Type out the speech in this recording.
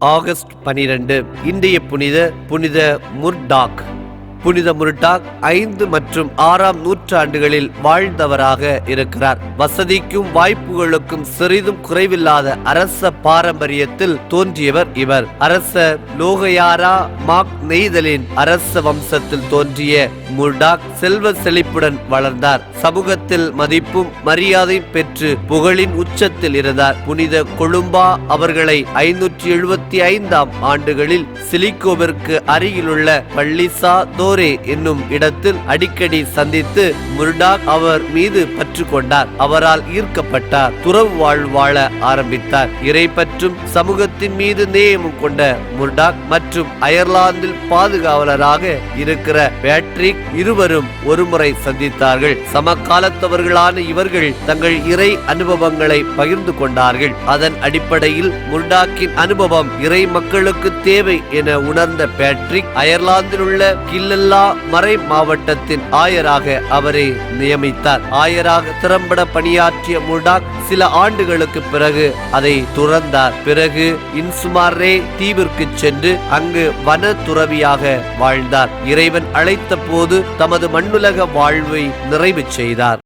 August பனிரெண்டு இன்றைய புனித புனித முர்டாக். புனித முருட்டாக் ஐந்து மற்றும் ஆறாம் நூற்றாண்டுகளில் வாழ்ந்தவராக இருக்கிறார். வசதிக்கும் வாய்ப்புகளுக்கும் சிறிதும் குறைவில்லாத அரச பாரம்பரியத்தில் தோன்றியவர் இவர். அரச லோகயாரா மாக் நெய்தலின் அரச வம்சத்தில் தோன்றிய முர்டாக் செல்வ செழிப்புடன் வளர்ந்தார். சமூகத்தில் மதிப்பும் மரியாதையும் பெற்று புகழின் உச்சத்தில் இருந்தார். புனித கொழும்பா அவர்களை ஐநூற்றி எழுபத்தி ஐந்தாம் ஆண்டுகளில் சிலிகோவிற்கு அருகிலுள்ள பள்ளிசா தோ தோரே என்னும் இடத்தில் அடிக்கடி சந்தித்து முர்டாக் அவர் மீது பற்று கொண்டார் அவரால் ஈர்க்கப்பட்டார். துறவு வாழ் வாழ ஆரம்பித்தார். இறை பற்றும் சமூகத்தின் மீது நேயமும் கொண்ட முர்டாக் மற்றும் அயர்லாந்தில் பாதுகாவலராக இருக்கிற பேட்ரிக் இருவரும் ஒருமுறை சந்தித்தார்கள். சமகாலத்தவர்களான இவர்கள் தங்கள் இறை அனுபவங்களை பகிர்ந்து கொண்டார்கள். அதன் அடிப்படையில் முர்டாக்கின் அனுபவம் இறை மக்களுக்கு தேவை என உணர்ந்த பேட்ரிக் அயர்லாந்தில் உள்ள கில்லல்லா மறை மாவட்டத்தின் ஆயராக அவரை நியமித்தார். ஆயராக திறம்பட பணியாற்றிய முர்டாக் சில ஆண்டுகளுக்கு பிறகு அதை துறந்தார். பிறகு இன்சுமாரே தீவிற்கு சென்று அங்கு வன துறவியாக வாழ்ந்தார். இறைவன் அழைத்த போது தமது மண்ணுலக வாழ்வை நிறைவு செய்தார்.